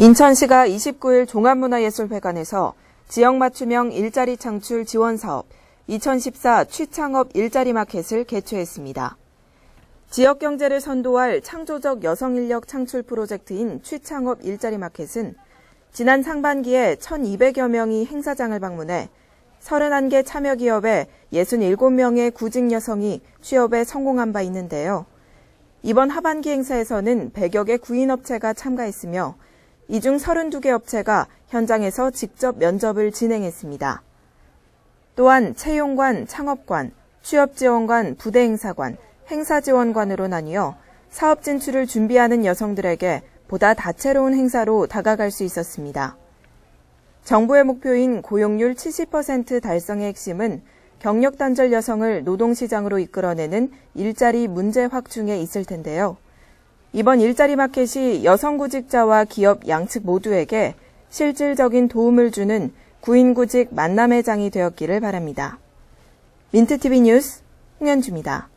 인천시가 29일 종합문화예술회관에서 지역 맞춤형 일자리 창출 지원 사업 2014 취창업 일자리 마켓을 개최했습니다. 지역 경제를 선도할 창조적 여성 인력 창출 프로젝트인 취창업 일자리 마켓은 지난 상반기에 1,200여 명이 행사장을 방문해 31개 참여 기업에 67명의 구직 여성이 취업에 성공한 바 있는데요. 이번 하반기 행사에서는 100여 개 구인업체가 참가했으며 이 중 32개 업체가 현장에서 직접 면접을 진행했습니다. 또한 채용관, 창업관, 취업지원관, 부대행사관, 행사지원관으로 나뉘어 사업 진출을 준비하는 여성들에게 보다 다채로운 행사로 다가갈 수 있었습니다. 정부의 목표인 고용률 70% 달성의 핵심은 경력 단절 여성을 노동시장으로 이끌어내는 일자리 문제 확충에 있을 텐데요. 이번 일자리 마켓이 여성 구직자와 기업 양측 모두에게 실질적인 도움을 주는 구인구직 만남의 장이 되었기를 바랍니다. 민트TV 뉴스 홍현주입니다.